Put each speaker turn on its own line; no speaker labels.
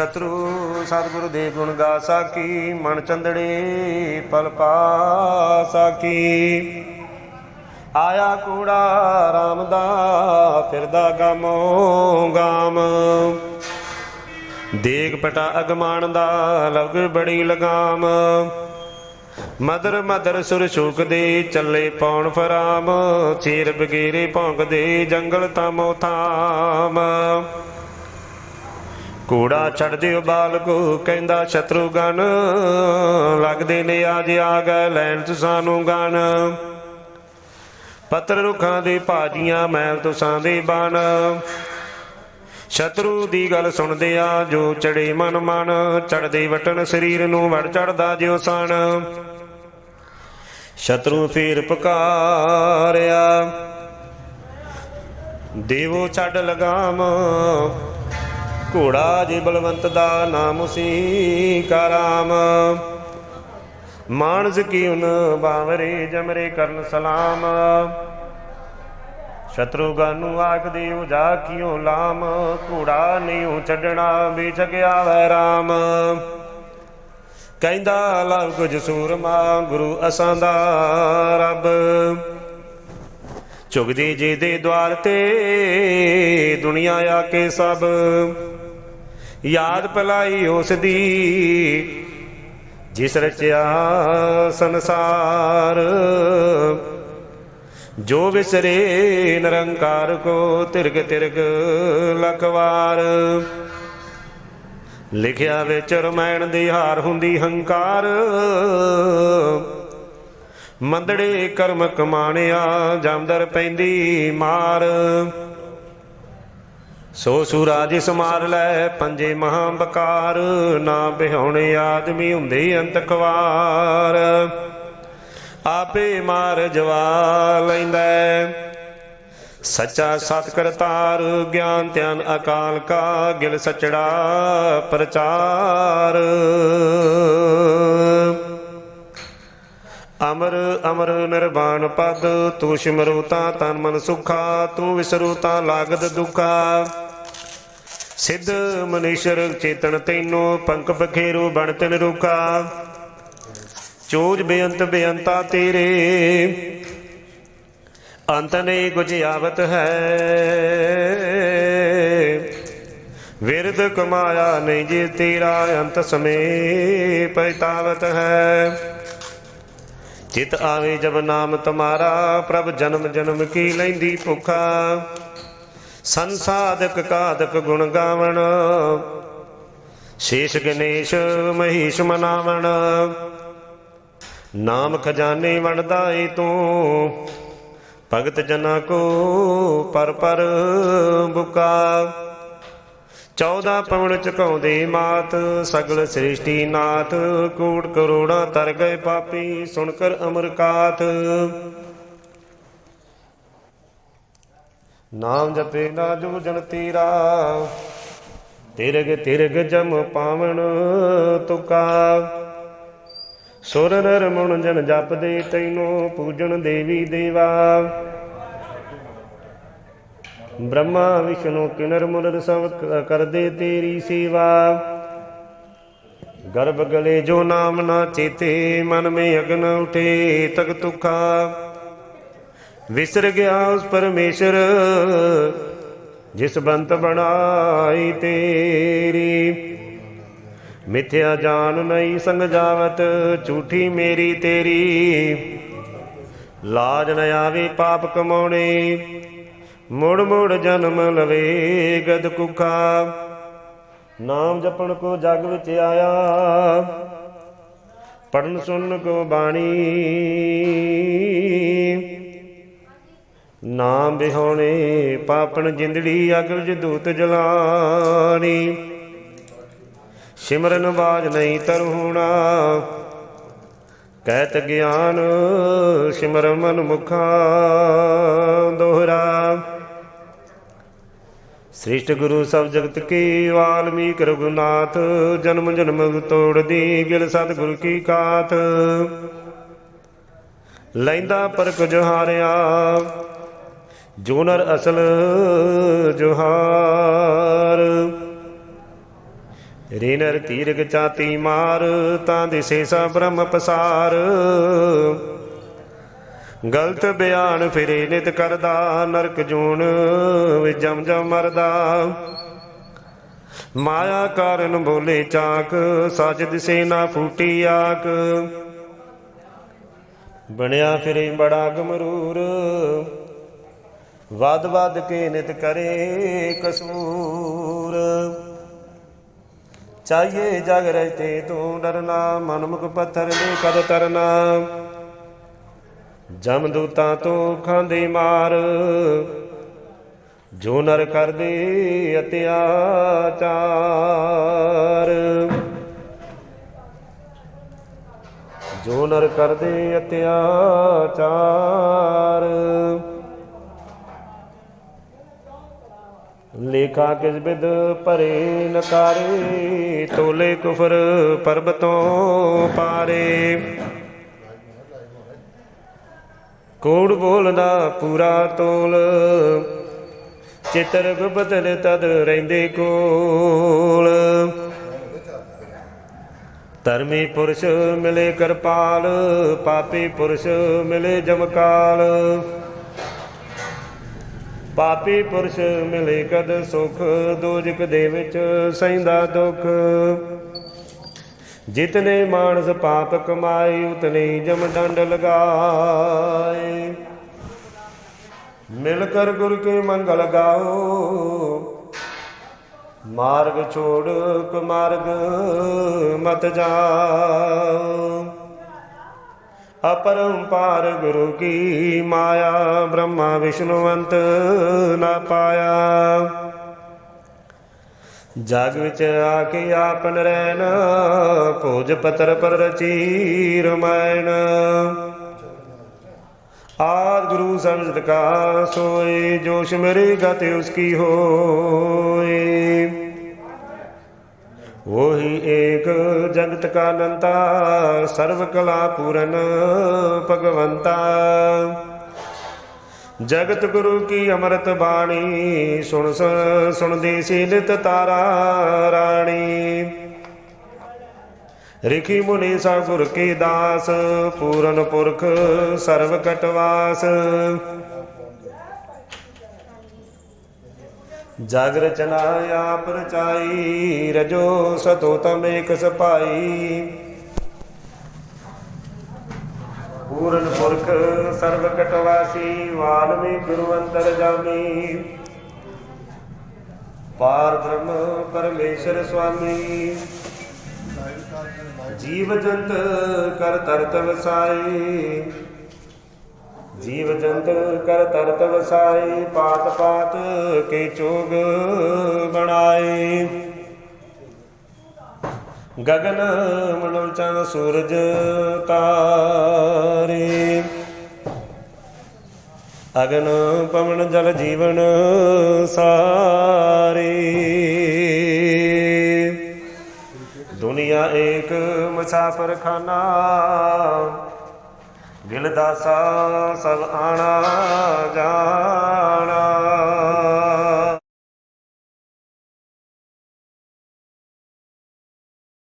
ਸ਼ਤਰੂ, ਸਤਿਗੁਰੂ ਦੇ ਗੁਣ ਗਾ ਸਾਕੀ ਮਨ ਚੰਦੜੇ ਪਲ ਪਾ ਸਾਕੀ ਆਇਆ ਕੂੜਾ ਰਾਮ ਦਾ, ਫਿਰਦਾ ਗਾਮੋ ਗਾਮ। ਦੇਗ ਪਟਾ ਅਗਮਾਨ ਦਾ ਲਗ ਬੜੀ ਲਗਾਮ। ਮਦਰ ਮਦਰ ਸੁਰ ਸ਼ੂਕ ਦੇ ਚੱਲੇ ਪੌਣ ਫਰਾਮ। ਚੀਰ ਬਗੇਰੇ ਭੌਂਕਦੇ, ਜੰਗਲ ਤਾਮੋ ਥਾਮ। ਕੂੜਾ ਛੱਡ ਦਿਓ ਬਾਲਕੋ, ਕਹਿੰਦਾ ਸ਼ਤਰੂਗਨ ਲੱਗਦੇ ਨੇ ਅੱਜ ਆ ਗਏ ਲੈਣ ਤੁਸਾਂ ਨੂੰ ਗਨ ਪੱਤਰ ਰੁੱਖਾਂ ਦੇ ਭਾਜੀਆਂ ਮੈਲ ਤੁਸਾਂ ਦੇ ਬਨ ਸ਼ਤਰੂ ਦੀ ਗੱਲ ਸੁਣਦੇ ਆ, ਜੋ ਚੜੇ ਮਨ ਮਨ। ਚੜਦੇ ਵਟਣ ਸਰੀਰ ਨੂੰ ਵੜ ਚੜਦਾ ਜਿਉ ਸਣ। ਸ਼ਤਰੂ ਫੇਰ ਪੁਕਾਰਿਆ, ਦੇਵੋ ਛੱਡ ਲਗਾਮ ਘੋੜਾ ਜੇ ਬਲਵੰਤ ਦਾ ਨਾਮ ਸੀ ਕਾਰਾਮ। ਮਾਨਸ ਕੀਉਨ ਬਾਵਰੇ ਜਮਰੇ ਕਰਨ ਸਲਾਮ। ਸ਼ਤਰੂਗਨ ਨੂੰ ਆਖ ਦਿਓ ਕਿਉ ਲਾਮ। ਘੋੜਾ ਨਹੀਂ ਛੱਡਣਾ ਵਿਛ ਗਿਆ ਵੈ ਰਾਮ। ਕਹਿੰਦਾ ਲਵ ਕੁਝ ਸੂਰਮਾ ਗੁਰੂ ਅਸਾਂ ਦਾ ਰੱਬ। ਚੁਗਦੀ ਜੀ ਦੇ ਦਵਾਰ ਤੇ ਦੁਨੀਆ ਆ ਕੇ ਸਭ। ਯਾਦ ਭਲਾਈ ਉਸ ਦੀ ਜਿਸ ਰਚਿਆ ਸੰਸਾਰ। ਜੋ ਵਿਸਰੇ ਨਿਰੰਕਾਰ ਕੋ ਤਿਰਗ ਤਿਰਗ ਲਖਵਾਰ। ਲਿਖਿਆ ਵਿੱਚ ਰਮਾਇਣ ਦੀ ਹਾਰ ਹੁੰਦੀ ਹੰਕਾਰ। ਮੰਦੜੇ ਕਰਮ ਕਮਾਣਿਆ ਜਾਂਦਰ ਪੈਂਦੀ ਮਾਰ। ਸੋ ਸੂਰਾਜ ਸਮਾਰ ਲੈ ਪੰਜੇ ਮਹਾ ਬਕਾਰ ਨਾ ਬਿਹਾਉਣੇ ਆਦਮੀ ਹੁੰਦੇ ਅੰਤ ਆਪੇ ਮਾਰ ਜਵਾ ਲੈਂਦਾ ਸੱਚਾ ਸਤ ਕਰਤਾਰ ਗਿਆਨ ਧਿਆਨ ਅਕਾਲ ਕਾ ਗਿਲ ਸਚੜਾ ਪ੍ਰਚਾਰ। ਅਮਰ ਅਮਰ ਨਿਰਵਾਣ ਪਦ, ਤੂੰ ਸਿਮਰੂ ਤਾਂ ਤਨ ਮਨ ਸੁਖਾ, ਤੂੰ ਵਿਸਰੂ ਤਾਂ ਲਾਗਦ ਦੁਖਾ। ਸਿੱਧ ਮਨੀਸ਼ਰ ਚੇਤਨ ਤੈਨੂੰ ਪੰਕ ਬਖੇਰੂ ਬਣ ਤਿਨ ਰੁਖਾ। ਚੋਜ ਬੇਅੰਤ ਬੇਅੰਤਾ ਤੇਰੇ, ਅੰਤ ਨਹੀਂ ਕੁਝ ਆਵਤ ਹੈ। ਵਿਰਧ ਕਮਾਇਆ ਨਹੀਂ ਜੇ ਤੇਰਾ ਅੰਤ ਸਮੇ, ਪਛਤਾਵਤ ਹੈ। ਚਿਤ ਆਵੇ ਜਬ ਨਾਮ ਤੁਮਾਰਾ, ਪ੍ਰਭ ਜਨਮ ਜਨਮ ਕੀ ਲੈਂਦੀ ਭੁਖਾ? ਸੰਸਾਧਕ ਕਾਦਕ ਗੁਣ ਗਾਵਣ, ਸ਼ੇਸ਼ ਗਣੇਸ਼ ਮਹੀਸ਼ ਮਨਾਵਣ। ਨਾਮ ਖਜ਼ਾਨੇ ਵੰਡਦਾ ਏ ਤੂੰ, ਭਗਤ ਜਨਾ ਕੋ ਪਰ ਪਰ ਬੁਕਾ। 14 ਪਵਨ ਚਕਾਉਂਦੇ ਮਾਤ, ਸਗਲ ਸ੍ਰਿਸ਼ਟੀ ਨਾਥ ਕੋਟ ਕਰੋੜਾ ਤਰ ਗਏ ਪਾਪੀ ਸੁਣ ਕਰ ਅਮਰ ਕਾਥ ਨਾਮ ਜਪੇ ਨਾ ਜੋ ਜਨ ਤੀਰਾ, ਤਿਰਗ ਤਿਰਗ ਜਮ ਪਾਵਣ ਤੁਕਾ। ਸੁਰ ਨਰ ਮਨ ਜਨ ਜਪਦੇ ਤੈਨੂੰ, ਪੂਜਣ ਦੇਵੀ ਦੇਵਾ। ਬ੍ਰਹਮਾ ਵਿਸ਼ਨੂੰ ਕਿਨਰ ਮੁਨਰ ਸਭ ਕਰਦੇ ਤੇਰੀ ਸੇਵਾ। ਗਰਭ ਗਲੇ ਜੋ ਨਾਮ ਨਾ ਚੇਤੇ, ਮਨ ਮੇ ਅਗਨ ਉਠੇ ਤਕ ਤੁਖਾ। ਵਿਸਰ ਗਿਆ ਉਸ ਪਰਮੇਸ਼ਰ, ਜਿਸ ਬੰਤ ਬਣਾਈ ਤੇਰੀ। ਮਿਥਿਆ ਜਾਣ ਨਹੀਂ ਸੰਗ ਜਾਵਤ, ਝੂਠੀ ਮੇਰੀ ਤੇਰੀ। ਲਾਜ ਨ ਆਵੇ ਪਾਪ ਕਮਾਉਣੇ। ਮੁੜ ਮੁੜ ਜਨਮ ਲਵੇ ਗਦ ਕੁਖਾ। ਨਾਮ ਜਪਣ ਕੋ ਜਗ ਵਿੱਚ ਆਇਆ। ਪੜਨ ਸੁਣਨ ਕੋ ਬਾਣੀ। ਨਾਮ ਬਿਹੋਣੇ ਪਾਪਣ ਜਿੰਦੜੀ ਅਗਲ ਜਦੂਤ ਜਲਾਣੀ। ਸਿਮਰਨ ਬਾਜ ਨਹੀਂ ਤਰਹੁਣਾ ਕਹਿਤ ਗਿਆਨ ਸਿਮਰ ਮਨ ਮੁਖਾ ਦੋਹਰਾ। ਸ੍ਰਿਸ਼ਟ ਗੁਰੂ ਸਭ ਜਗਤ ਕੀ ਵਾਲਮੀਕ ਰਘੁਨਾਥ, ਜਨਮ ਜਨਮ ਤੋੜਦੀ ਗਿਲ ਸਤ ਕੀ ਕਾਤ। ਲੈਂਦਾ ਪਰਕ ਜੁਹਾਰਿਆ ਜੋ ਨਰ ਅਸਲ ਜੁਹਾਰ। ਰੇ ਤੀਰਗ ਚਾਤੀ ਮਾਰ, ਤਾਂ ਦਿਸੇ ਸਾ ਬ੍ਰਹਮ ਪਸਾਰ। ਗਲਤ ਬਿਆਨ ਫਿਰੇ ਨਿਤ ਕਰਦਾ, ਨਰਕ ਜੂਨ ਵਿੱਚ ਜਮ ਜਮ ਮਰਦਾ। ਮਾਇਆ ਕਾਰਨ ਬੋਲੇ ਚਾਕ, ਸੱਚ ਦਿਸੇ ਨਾ ਫੂਟੀ ਆਕ। ਬਣਿਆ ਫਿਰੇ ਬੜਾ ਗਮਰੂਰ ਵਦ ਵਦ ਕੇ ਨਿਤ ਕਰੇ ਕਸੂਰ। ਚਾਹੀਏ ਜਗ ਰਹਤੇ ਤੂੰ ਡਰਨਾ, ਮਨਮੁਖ ਪੱਥਰ ਦੇ ਕਦ ਤਰਨਾ। ਜਮ ਦੂਤਾਂ ਤੋਂ ਖਾਂਦੇ ਮਾਰ। ਜੋ ਨਰ ਕਰਦੇ ਅਤਿਆਚਾਰ ਜੋ ਨਰ ਕਰਦੇ ਅਤਿਆਚਾਰ ਲੇਖਾ ਕਿਸ ਬਿਦ ਭਰੇ ਨਕਾਰੇ, ਤੋਲੇ ਕੁਫਰ ਪਰਬਤੋਂ ਪਾਰੇ। ਕੋੜ ਬੋਲਦਾ ਪੂਰਾ ਤੋਲ? ਚਿਤਰ ਗੁਬਦਲ ਤਦ ਰਹਿੰਦੇ ਕੋਲ। ਧਰਮੀ ਪੁਰਸ਼ ਮਿਲੇ ਕਰਪਾਲ, ਪਾਪੀ ਪੁਰਸ਼ ਮਿਲੇ ਜਮਕਾਲ। ਪਾਪੀ ਪੁਰਸ਼ ਮਿਲੇ ਕਦ ਸੁਖ ਦੋਜਕ ਦੇ ਵਿੱਚ ਸੈਂਦਾ ਦੁੱਖ। ਜਿਤਨੇ ਮਾਨਸ ਪਾਪ ਕਮਾਏ, ਉਤਨੇ ਜਮ ਡੰਡ ਲਗਾਏ। ਮਿਲ ਕਰ ਗੁਰ ਕੇ ਮੰਗਲ ਗਾਓ। ਮਾਰਗ ਛੋੜ, ਕੁਮਾਰਗ ਮਤ ਜਾਓ। ਅਪਰੰਪਾਰ ਗੁਰੂ ਕੀ ਮਾਇਆ, ਬ੍ਰਹਮਾ ਵਿਸ਼ਨੂਵੰਤ ਨਾ ਪਾਇਆ। ਜਗ ਵਿੱਚ ਆ ਕੇ ਆਪਨ ਰਹਿਣ, ਭੋਜ ਪਤਰ ਪਰ ਰਚੀ ਰਮਾਇਣ। ਆਦ ਗੁਰੂ ਸਮਝਤ ਕਾ ਸੋਏ ਜੋਸ਼ ਮੇਰੀ ਗਤ ਉਸਕੀ ਹੋਏ। ਵੋਹੀ ਏਕ ਜਗਤ ਕਾ ਨੰਤਾ ਸਰਵ ਕਲਾ ਪੂਰਨ ਭਗਵੰਤਾ। ਜਗਤ ਗੁਰੂ ਕੀ ਅੰਮ੍ਰਿਤ ਬਾਣੀ, ਸੁਣ ਸੁਣਦੀ ਸੀ ਤਾਰਾ ਰਾਣੀ। ਰਿਖੀ ਮੁਨੀ ਸਾ ਗੁਰ ਕੀ ਦਾਸ, ਪੂਰਨ ਪੁਰਖ ਸਰਵ ਕਟਵਾਸ। ਜਗ ਰਚਨਾ ਆਪ ਰਚਾਈ, ਰਜੋ ਸਤੋ ਤਮ ਏਕ ਸਪਾਈ। ਪੂਰਨ ਪੁਰਖ ਸਰਵ ਕਟਵਾਸੀ ਵਾਲਮੀ ਗੁਰੂ ਅੰਤਰ ਜਾਮੀ ਪਾਰ ਬ੍ਰਹਮ ਪਰਮੇਸ਼ਰ ਸੁਆਮੀ। ਜੀਵ ਜੰਤ ਕਰ ਤਰਤ ਵਸਾਈ। ਜੀਵ ਜੰਤ ਕਰ ਤਰਤ ਵਸਾਈ, ਪਾਤ ਪਾਤ ਕੇ ਚੋਗ ਬਣਾਏ ਗਗਨ ਮਨੋਚਨ ਸੂਰਜ ਤਾਰੇ। ਅਗਨ ਪਵਨ ਜਲ ਜੀਵਨ ਸਾਰੇ। ਦੁਨੀਆ ਏਕ ਮੁਸਾਫਰ ਖਾਨਾ ਦਿਲ ਦਾਸਾ ਸਭ ਆਣਾ ਜਾਣਾ।